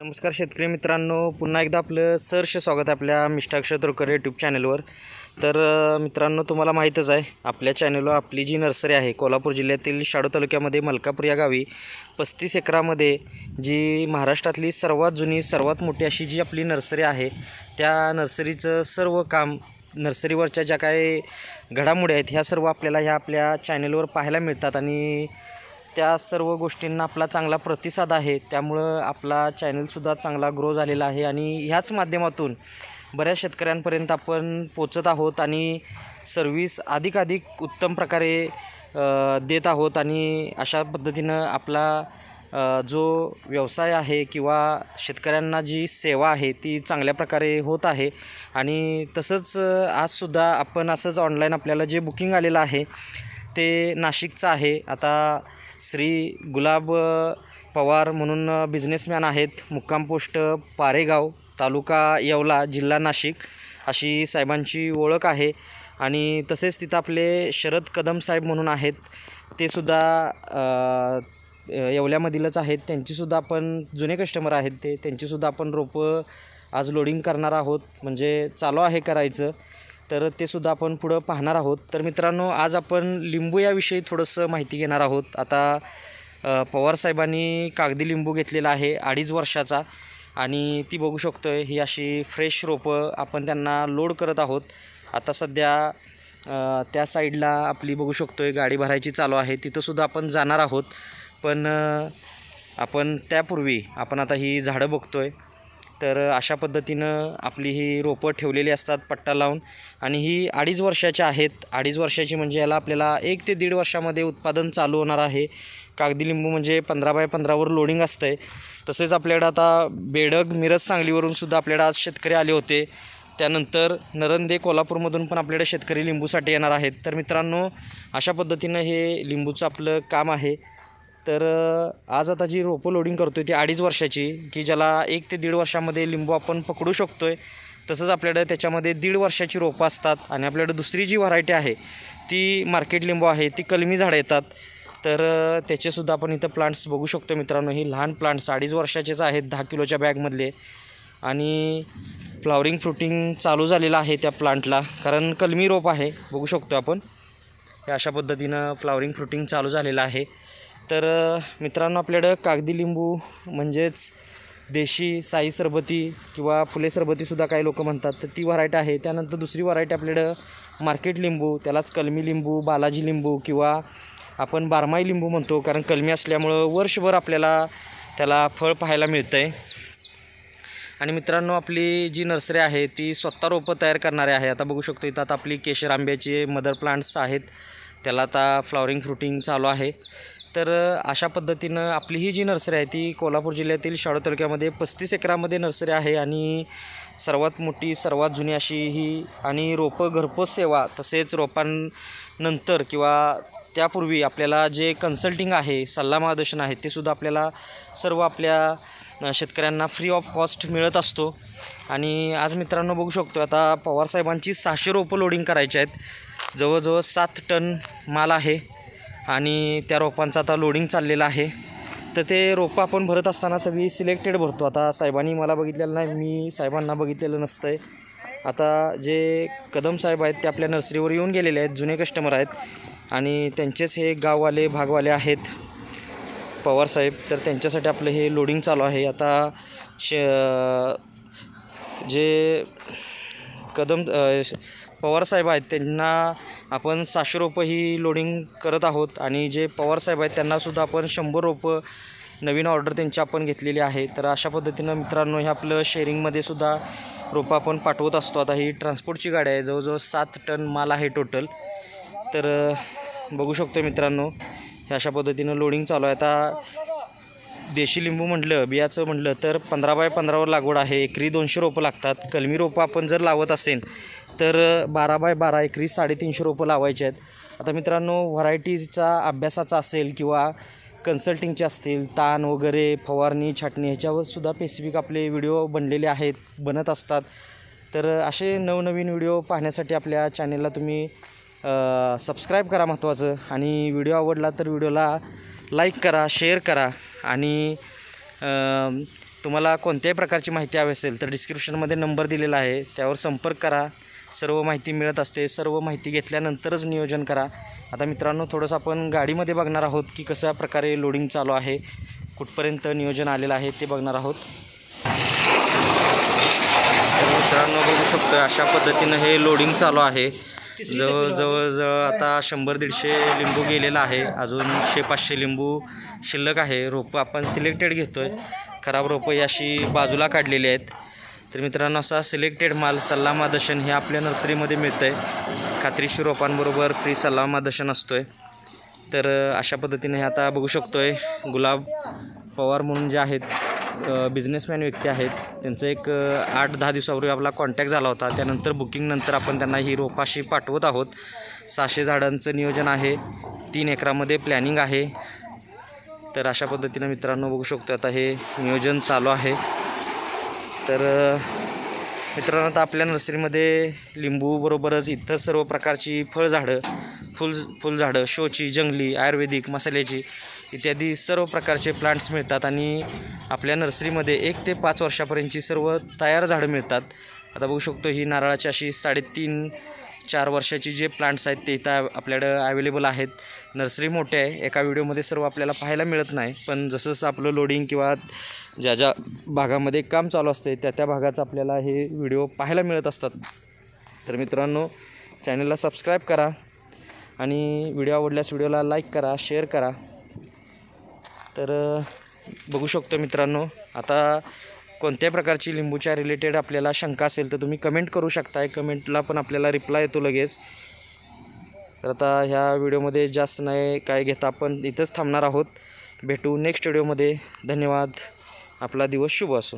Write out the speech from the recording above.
नमस्कार शेतकरी मित्रांनो पुन्हा एकदा आपलं सहर्ष स्वागत आहे आपल्या मिष्टाक्षर तोरकर यूट्यूब चॅनलवर तर मित्रांनो तुम्हाला माहीतच आहे आपल्या चॅनलवर आपली जी नर्सरी आहे कोल्हापूर जिल्ह्यातील शाडू तालुक्यामध्ये मलकापूर या गावी पस्तीस एकरामध्ये जी महाराष्ट्रातली सर्वात जुनी सर्वात मोठी अशी जी आपली नर्सरी आहे त्या नर्सरीचं सर्व काम नर्सरीवरच्या ज्या काही घडामोडी आहेत ह्या सर्व आपल्याला ह्या आपल्या चॅनलवर पाहायला मिळतात आणि त्या सर्व गोष्टींना आपला चांगला प्रतिसाद आहे. त्यामुळं आपला चॅनलसुद्धा चांगला ग्रो झालेला आहे आणि ह्याच माध्यमातून बऱ्याच शेतकऱ्यांपर्यंत आपण पोचत आहोत आणि सर्व्हिस अधिकाधिक उत्तम प्रकारे देत आहोत आणि अशा पद्धतीनं आपला जो व्यवसाय आहे किंवा शेतकऱ्यांना जी सेवा आहे ती चांगल्या प्रकारे होत आहे. आणि तसंच आजसुद्धा आपण असंच ऑनलाईन आपल्याला जे बुकिंग आलेलं आहे ते नाशिकचं आहे. आता श्री गुलाब पवार म्हणून बिझनेसमॅन आहेत. मुक्काम पोस्ट पारेगाव तालुका येवला जिल्हा नाशिक अशी साहेबांची ओळख आहे. आणि तसेच तिथं आपले शरद कदम साहेब म्हणून आहेत. ते सुद्धा येवल्यामधीलच आहेत. त्यांचीसुद्धा आपण जुने कस्टमर आहेत ते. त्यांचीसुद्धा आपण रोपं आज लोडिंग करणार आहोत. म्हणजे चालू आहे करायचं. तर ते सुद्धा आपण पुढं पाहणार आहोत. तर मित्रांनो आज आपण लिंबू याविषयी थोडंसं माहिती घेणार आहोत. आता पवारसाहेबांनी कागदी लिंबू घेतलेला आहे अडीच वर्षाचा. आणि ती बघू शकतो आहे ही अशी फ्रेश रोपं आपण त्यांना लोड करत आहोत. आता सध्या त्या साईडला आपली बघू शकतो आहे गाडी भरायची चालू आहे. तिथंसुद्धा आपण जाणार आहोत. पण आपण त्यापूर्वी आपण आता ही झाडं बघतो आहे तर अशा पद्धतीनं आपली ही रोपं ठेवलेली असतात पट्टा लावून. आणि ही अडीच वर्षाची आहेत. अडीच वर्षाची म्हणजे याला आपल्याला एक ते दीड वर्षामध्ये उत्पादन चालू होणार आहे. कागदी लिंबू म्हणजे पंधरा बाय पंधरावर लोडिंग असतं आहे तसेच आपल्याकडं आता बेडग मिरज सांगलीवरून सुद्धा आज शेतकरी आले होते. त्यानंतर नरंदे कोल्हापूरमधून पण आपल्याकडे शेतकरी लिंबूसाठी येणार आहेत. तर मित्रांनो अशा पद्धतीनं हे लिंबूचं आपलं काम आहे. तर आज आता जी रोपं लोडिंग करतो आहे ती अडीच वर्षाची की ज्याला एक ते दीड वर्षामध्ये लिंबू आपण पकडू शकतो आहे तसंच आपल्याकडे त्याच्यामध्ये दीड वर्षाची रोपं असतात आणि आपल्याकडे दुसरी जी व्हरायटी आहे ती मार्केट लिंबू आहे ती कलमी झाडं येतात. तर त्याचेसुद्धा आपण इथं प्लांट्स बघू शकतो मित्रांनो. ही लहान प्लांट्स अडीच वर्षाचेच आहेत दहा किलोच्या बॅगमधले आणि फ्लावरिंग फ्रुटिंग चालू झालेलं आहे त्या प्लांटला कारण कलमी रोप आहे बघू शकतो आपण. हे अशा पद्धतीनं फ्लावरिंग फ्रुटिंग चालू झालेलं आहे. तर मित्रांनो आपल्याकडं कागदी लिंबू म्हणजेच देशी साई सरबती किंवा फुले सरबतीसुद्धा काही लोक म्हणतात. तर ती व्हरायटी आहे. त्यानंतर दुसरी व्हरायटी आपल्याकडं मार्केट लिंबू त्यालाच कलमी लिंबू बालाजी लिंबू किंवा आपण बारमाई लिंबू म्हणतो. कारण कलमी असल्यामुळं वर्षभर आपल्याला त्याला फळ पाहायला मिळतं आहे आणि मित्रांनो आपली जी नर्सरी आहे ती स्वतः रोपं तयार करणारे आहे. आता बघू शकतो इथं आता आपली केशर आंब्याचे मदर प्लांट्स आहेत. त्याला आता फ्लॉवरिंग फ्रुटिंग चालू आहे. तर अशा पद्धतीनं आपली ही जी नर्सरी आहे ती कोल्हापूर जिल्ह्यातील शाळा तालुक्यामध्ये पस्तीस एकरामध्ये नर्सरी आहे आणि सर्वात मोठी सर्वात जुनी अशी ही आणि रोपं घरपोच सेवा तसेच रोपांनंतर किंवा त्यापूर्वी आपल्याला जे कन्सल्टिंग आहे सल्ला मार्गदर्शन आहे ते सुद्धा आपल्याला सर्व आपल्या शेतकऱ्यांना फ्री ऑफ कॉस्ट मिळत असतो. आणि आज मित्रांनो बघू शकतो आता पवारसाहेबांची सहाशे रोपं लोडिंग करायची आहेत. जवळजवळ सात टन माल आहे. आणि त्या रोपांचं आता लोडिंग चाललेलं आहे. तर ते रोपं आपण भरत असताना सगळी सिलेक्टेड भरतो. आता साहेबांनी मला बघितलेलं नाही मी साहेबांना बघितलेलं नसतं आहे आता जे कदम साहेब आहेत ते आपल्या नर्सरीवर येऊन गेलेले आहेत जुने कस्टमर आहेत. आणि त्यांचेच हे गाववाले भागवाले आहेत. पवारसाहेब तर त्यांच्यासाठी आपलं हे लोडिंग चालू आहे. आता श जे कदम पवारसाहेब आहेत त्यांना आपण सहाशे रोपं ही लोडिंग करत आहोत आणि जे पवारसाहेब आहेत त्यांनासुद्धा आपण शंभर रोपं नवीन ऑर्डर त्यांची आपण घेतलेली आहे. तर अशा पद्धतीनं मित्रांनो हे आपलं शेअरिंगमध्ये सुद्धा रोपं आपण पाठवत असतो. आता ही ट्रान्सपोर्टची गाडी आहे जवळजवळ सात टन माल आहे टोटल तर बघू शकतो मित्रांनो हे अशा पद्धतीनं लोडिंग चालू आहे. आता देशी लिंबू म्हटलं बियाचं म्हटलं तर पंधरा बाय पंधरावर लागवड आहे. एकरी दोनशे रोपं लागतात. कलमी रोपं आपण जर लावत असेल तर बारा बाय बारा एकरी साडेतीनशे रोपं लावायचे आहेत. आता मित्रांनो व्हरायटीचा अभ्यासाचा असेल किंवा कन्सल्टिंगचे असतील ताण वगैरे फवारणी छाटणी ह्याच्यावर सुद्धा स्पेसिफिक आपले व्हिडिओ बनलेले आहेत बनत असतात. तर असे नवनवीन व्हिडिओ पाहण्यासाठी आपल्या चॅनेलला तुम्ही सबस्क्राईब करा महत्त्वाचं आणि व्हिडिओ आवडला तर व्हिडिओला लाईक करा शेअर करा आणि तुम्हाला कोणत्याही प्रकारची माहिती हवी असेल तर डिस्क्रिप्शनमध्ये नंबर दिलेला आहे. त्यावर संपर्क करा. सर्व माहिती मिळत असते. सर्व माहिती घेतल्यानंतरच नियोजन करा. आता मित्रांनो थोडंसं आपण गाडीमध्ये बघणार आहोत की कशा प्रकारे लोडिंग चालू आहे. कुठपर्यंत नियोजन आलेलं आहे ते बघणार आहोत. मित्रांनो बघू शकतो अशा पद्धतीनं हे लोडिंग चालू आहे. जवळ जवळ जवळ आता शंभर दीडशे लिंबू गेलेला आहे. अजून शे पाचशे लिंबू शिल्लक आहे. रोपं आपण सिलेक्टेड घेतो आहे खराब रोपं ही अशी बाजूला काढलेली आहेत. तर मित्रांनो असा सिलेक्टेड माल सल्ला मार्गदर्शन हे आपल्या नर्सरीमध्ये मिळतं आहे खात्रीशीर रोपांबरोबर फ्री सल्ला मार्गदर्शन असतो आहे तर अशा पद्धतीने हे आता बघू शकतो आहे गुलाब पवार म्हणून जे आहेत बिझनेसमॅन व्यक्ती आहेत. त्यांचं एक आठ दहा दिवसापूर्वी आपला कॉन्टॅक्ट झाला होता. त्यानंतर बुकिंगनंतर आपण त्यांना ही रोपाशी पाठवत आहोत. सहाशे झाडांचं नियोजन आहे. तीन एकरामध्ये प्लॅनिंग आहे. तर अशा पद्धतीनं मित्रांनो बघू शकतो आता हे नियोजन चालू आहे. तर मित्रांनो आता आपल्या नर्सरीमध्ये लिंबूबरोबरच इतर सर्व प्रकारची फळझाडं फुल फुलझाडं शोची जंगली आयुर्वेदिक मसाल्याची इत्यादी सर्व प्रकारचे प्लांट्स मिळतात आणि आपल्या नर्सरीमध्ये एक ते पाच वर्षापर्यंतची सर्व तयार झाडं मिळतात. आता बघू शकतो ही नारळाची अशी साडेतीन चार वर्षाची जे प्लांट्स आहेत ते इथं आपल्याकडं अवेलेबल आहेत. नर्सरी मोठे आहे एका व्हिडिओमध्ये सर्व आपल्याला पाहायला मिळत नाही. पण जसं जसं आपलं लोडिंग किंवा ज्या ज्या भागामध्ये काम चालू असते त्या त्या भागाचं आपल्याला हे व्हिडिओ पाहायला मिळत असतात. तर मित्रांनो चॅनलला सबस्क्राईब करा. आणि व्हिडिओ आवडल्यास व्हिडिओला लाईक करा शेअर करा. तर बघू शकतो मित्रांनो आता कोणत्याही प्रकारची लिंबूच्या रिलेटेड आपल्याला शंका असेल तर तुम्ही कमेंट करू शकताय. कमेंटला पण आपल्याला रिप्लाय येतो लगेच. तर आता ह्या व्हिडिओमध्ये जास्त नाही काय घेता आपण इथंच थांबणार आहोत. भेटू नेक्स्ट व्हिडिओमध्ये धन्यवाद. आपला दिवस शुभ असो.